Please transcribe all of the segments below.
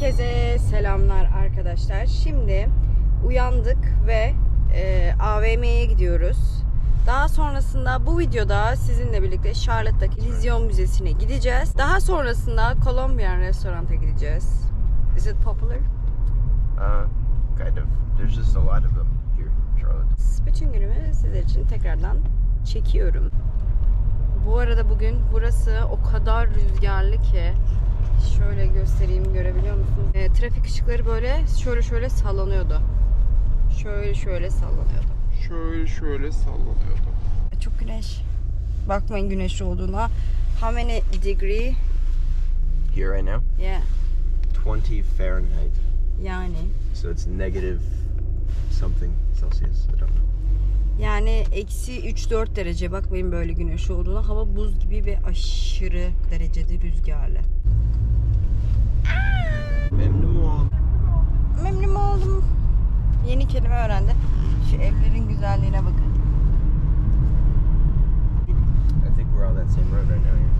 Herkese selamlar arkadaşlar. Şimdi uyandık ve e, AVM'ye gidiyoruz. Daha sonrasında bu videoda sizinle birlikte Charlotte'daki İllüzyon Müzesi'ne gideceğiz. Daha sonrasında Colombian restoranta gideceğiz. Is it popular? Uh, kind of. There's just a lot of them here in Charlotte. Bütün günümü sizler için tekrardan çekiyorum. Bu arada bugün burası o kadar rüzgarlı ki şöyle göstereyim görebiliyor musunuz? E, trafik ışıkları böyle şöyle şöyle sallanıyordu. Şöyle şöyle sallanıyordu. Şöyle şöyle sallanıyordu. Çok güneş. Bakmayın güneş olduğuna. How many degree? Here right now, Yeah. 20 Fahrenheit. Yani. So it's negative something Celsius. I don't know. Yani eksi 3-4 derece. Bakmayın böyle güneş olduğuna. Hava buz gibi ve aşırı derecede rüzgarlı. Memnun oldum. Memnun oldum. Yeni kelime öğrendi. Şu evlerin güzelliğine bakın.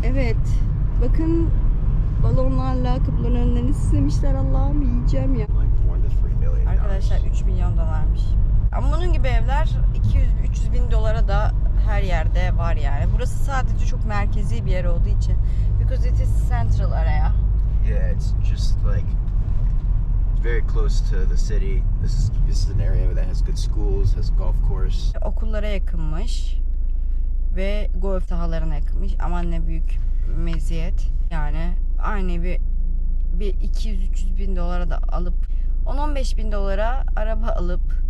Evet. Bakın balonlarla kapıların önlerini süslemişler. Allah'ım yiyeceğim ya. Arkadaşlar 3 milyon dolarmış. Ama bunun gibi evler 200-300 bin dolara da her yerde var yani. Burası sadece çok merkezi bir yer olduğu için. Because it is central area. Yeah, it's just like very close to the city. This is this is an area that has good schools, has golf course. Okullara yakınmış. Ve golf sahalarına yakınmış. Aman ne büyük meziyet. Yani aynı bir bir 200-300 bin dolara da alıp 10-15 bin dolara araba alıp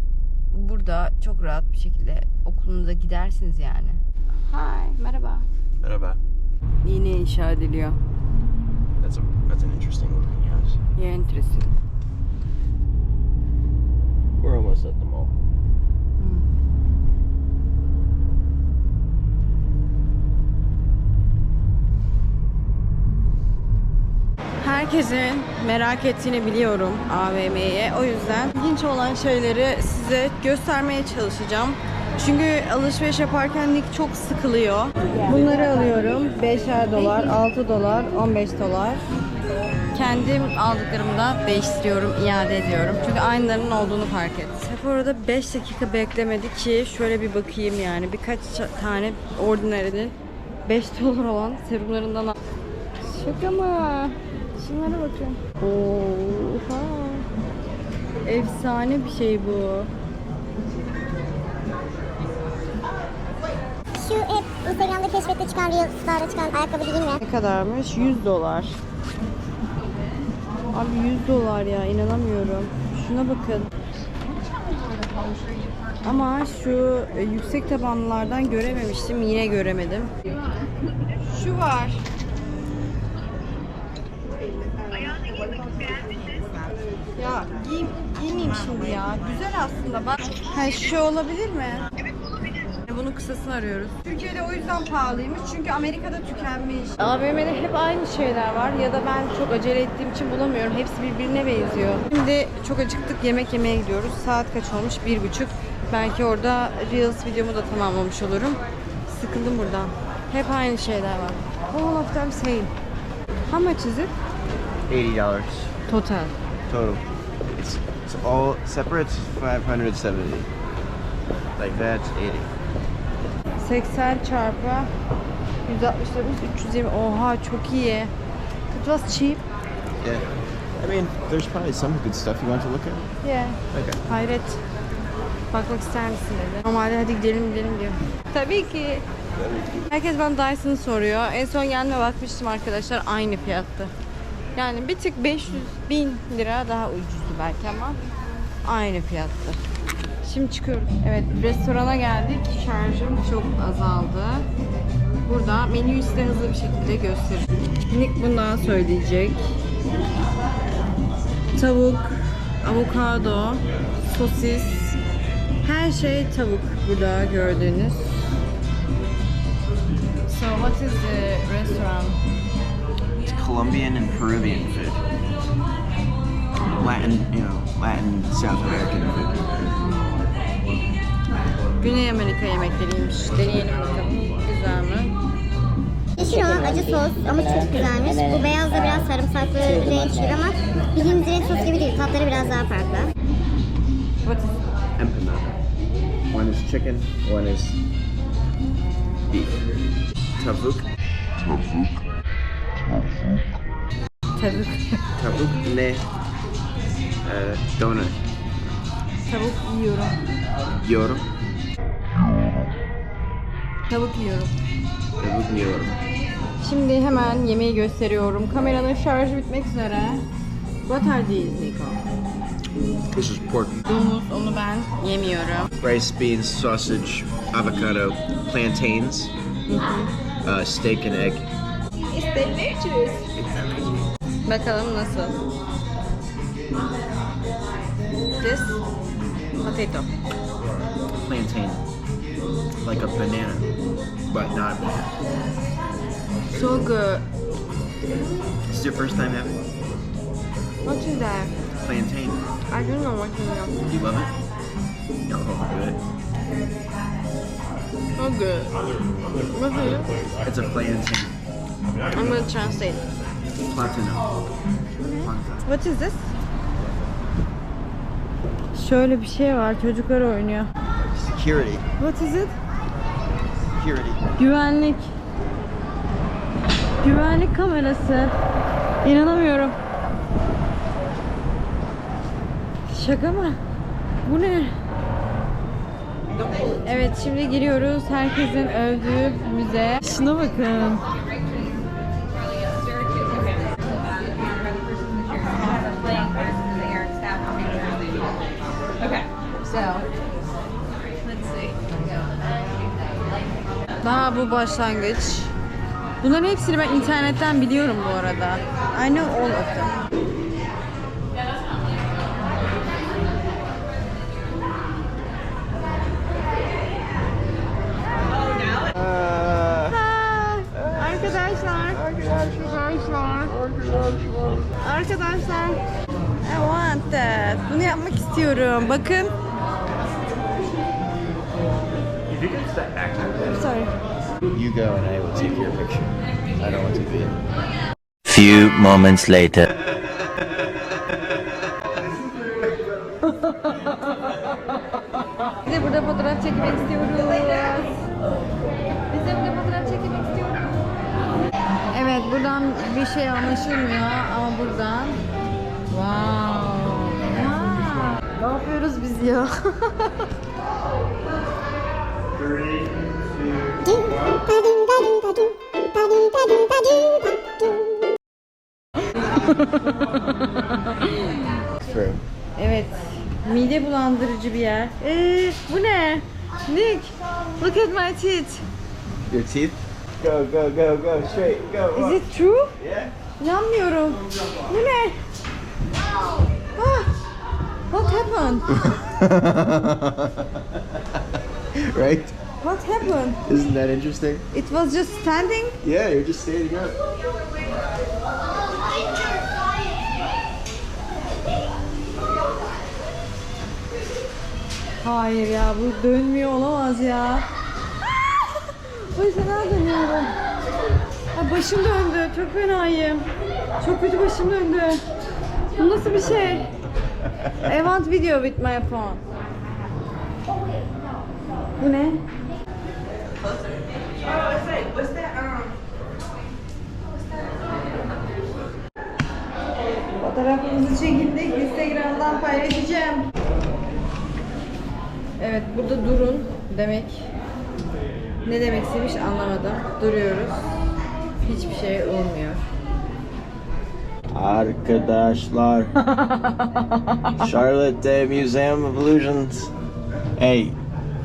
burada çok rahat bir şekilde okulunuza gidersiniz yani. Hi, merhaba. Merhaba. Yine inşa ediliyor. That's a that's an interesting looking house. Yeah, interesting. We're almost at the mall. Herkesin merak ettiğini biliyorum AVM'ye. O yüzden ilginç olan şeyleri size göstermeye çalışacağım. Çünkü alışveriş yaparken Nick çok sıkılıyor. Bunları alıyorum. 5'er dolar, 6 dolar, 15 dolar. Kendim aldıklarımda değiştiriyorum, iade ediyorum. Çünkü aynılarının olduğunu fark ettim. Sephora'da 5 dakika beklemedi ki şöyle bir bakayım yani. Birkaç tane Ordinary'nin 5 dolar olan serumlarından al- Şaka mı? Şunlara bakın. Oha. Efsane bir şey bu. Şu hep Instagram'da keşfette çıkan Reels'larda çıkan ayakkabı değil mi? Ne kadarmış? 100 dolar. Abi 100 dolar ya inanamıyorum. Şuna bakın. Ama şu e, yüksek tabanlılardan görememiştim. Yine göremedim. Şu var. Ya giy, giymeyeyim şimdi ya. Güzel aslında bak. Ha şu olabilir mi? Bunun kısasını arıyoruz. Türkiye'de o yüzden pahalıymış çünkü Amerika'da tükenmiş. AVM'de hep aynı şeyler var ya da ben çok acele ettiğim için bulamıyorum. Hepsi birbirine benziyor. Şimdi çok acıktık yemek yemeye gidiyoruz. Saat kaç olmuş? Bir buçuk. Belki orada Reels videomu da tamamlamış olurum. Sıkıldım buradan. Hep aynı şeyler var. All of them same. How much is it? Eighty dollars Total. total. It's it's all separate. Five hundred seventy. Like that's eighty. 80 çarpı 169 320. Oha çok iyi. It was cheap. Yeah. I mean, there's probably some good stuff you want to look at. Yeah. Okay. Hayret. Bakmak ister misin dedi. Normalde hadi gidelim gidelim diyor. Tabii ki. Herkes bana Dyson'ı soruyor. En son gelme bakmıştım arkadaşlar aynı fiyattı. Yani bir tık 500 bin lira daha ucuzdu belki ama aynı fiyattı. Şimdi çıkıyoruz. Evet restorana geldik. Şarjım çok azaldı. Burada menüyü size hızlı bir şekilde göstereyim. Nick bundan söyleyecek. Tavuk, avokado, sosis, her şey tavuk burada gördüğünüz. So what is the restaurant? Colombian and Peruvian food. Latin, you know, Latin, South American food. Güney Amerika yemekleriymiş. Deneyelim bakalım. Güzel mi? Değişir o acı sos ama çok güzelmiş. Bu beyaz da biraz sarımsaklı rençtir ama bildiğimiz renk sos gibi değil. Tatları biraz daha farklı. What is Empanada. One is chicken, one is beef. Tavuk. tavuk? Tavuk ne? Ee, donut. Tavuk yiyorum. Yiyorum. Tavuk yiyorum. Tavuk yiyorum. Şimdi hemen yemeği gösteriyorum. Kameranın şarjı bitmek üzere. What are these Nico? This is pork. Domuz, onu ben yemiyorum. Rice, beans, sausage, avocado, plantains, uh, steak and egg. Bakalım nasıl? This potato. Plantain. Like a banana, but not banana. So good. This is your first time having it? What is that? plantain. I don't know what is. You know. Do you love it? Oh, good. So good. What is it? It's a plantain. I'm gonna translate. Platinum. What is this? Şöyle bir şey var. Çocuklar oynuyor. Security. What is it? Security. Güvenlik. Güvenlik kamerası. İnanamıyorum. Şaka mı? Bu ne? Evet şimdi giriyoruz. Herkesin övdüğü müze. Şuna bakın. So let's see. Daha bu başlangıç. Bunların hepsini ben internetten biliyorum bu arada. I know all of them. Ha, Arkadaşlar. Arkadaşlar. Arkadaşlar. Arkadaşlar. I want that. Bunu yapmak istiyorum. Bakın. Step back Sorry. You go and I will take your picture. I don't want to be. Few moments later. Biz de burada fotoğraf çekmek istiyoruz. Biz de burada fotoğraf çekmek istiyoruz. Evet buradan bir şey anlaşılmıyor ama buradan Wow. wow. Ne yapıyoruz biz ya? Evet. Mide bulandırıcı bir yer. Ee, bu ne? Nick, look at my teeth. Your teeth? Go, go, go, go, straight, go. Is it true? Yeah. İnanmıyorum. Bu ne? Ah, what happened? right? What happened? Isn't that interesting? It was just standing? Yeah, you're just standing up. Hayır ya bu dönmüyor olamaz ya. Fena dönüyorum. Ay başım döndü. Çok fenayım. Çok kötü başım döndü. Bu nasıl bir şey? I want video with my phone. Bu ne? Fotoğrafımızı çekildik. Paylaşacağım. Evet burada durun demek. Ne demek istemiş anlamadım. Duruyoruz. Hiçbir şey olmuyor. Arkadaşlar. Charlotte Museum of Illusions. Hey,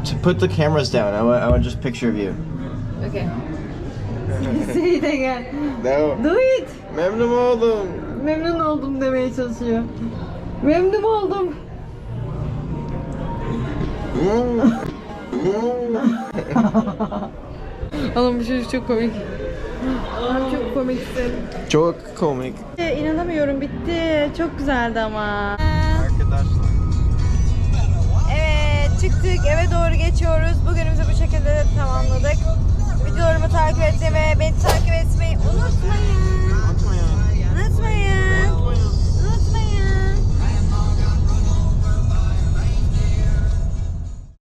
to put the cameras down. I want, I want just a picture of you. Okay. Say it again. No. Do it. Memnun oldum. Memnun oldum demeye çalışıyor. Memnun oldum. Oğlum bu çocuk çok komik. Abi çok komiksin. Çok komik. E, İnanamıyorum bitti. Çok güzeldi ama. Arkadaşlar. Evet çıktık eve doğru geçiyoruz. Bugünümüzü bu şekilde tamamladık. videolarımı takip etmeyi ve beni takip etmeyi unutmayın. Unutmayın. Unutmayın.